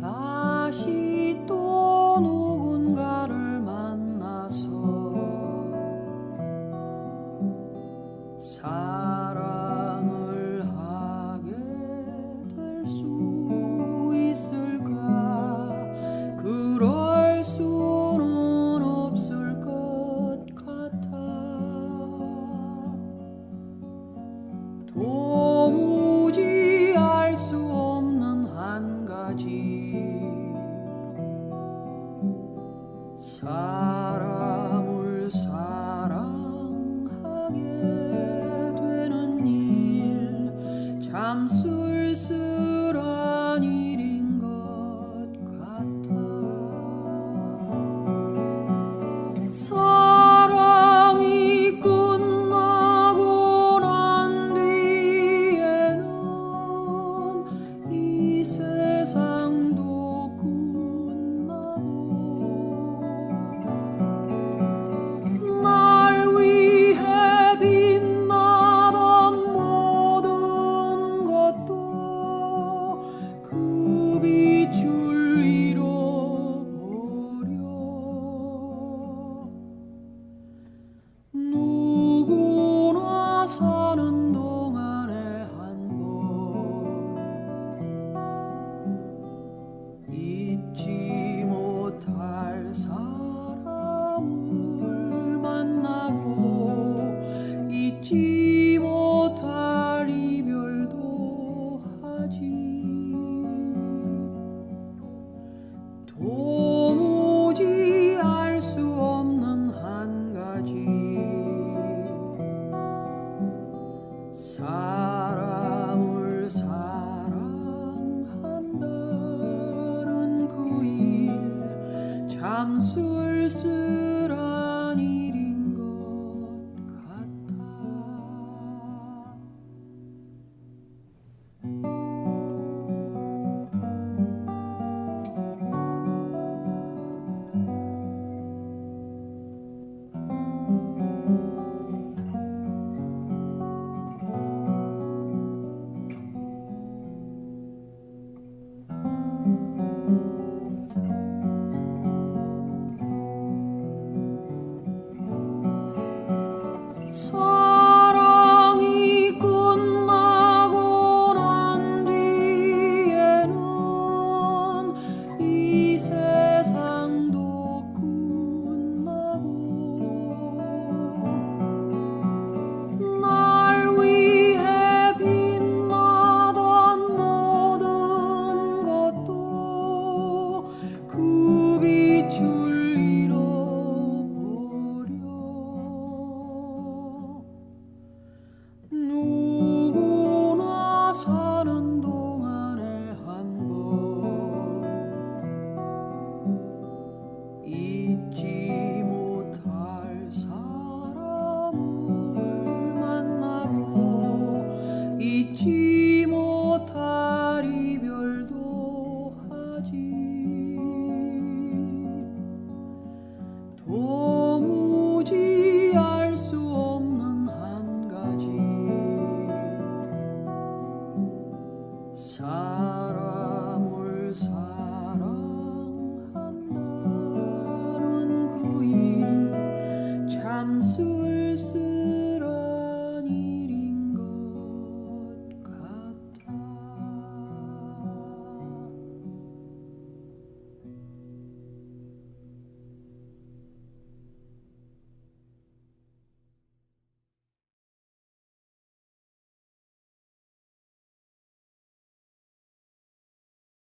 다시 또 누군가를 만나서 사랑 도무지 알 수 없는 한 가지. 사람을 사랑한다는 그 일 참 쓸쓸하니. So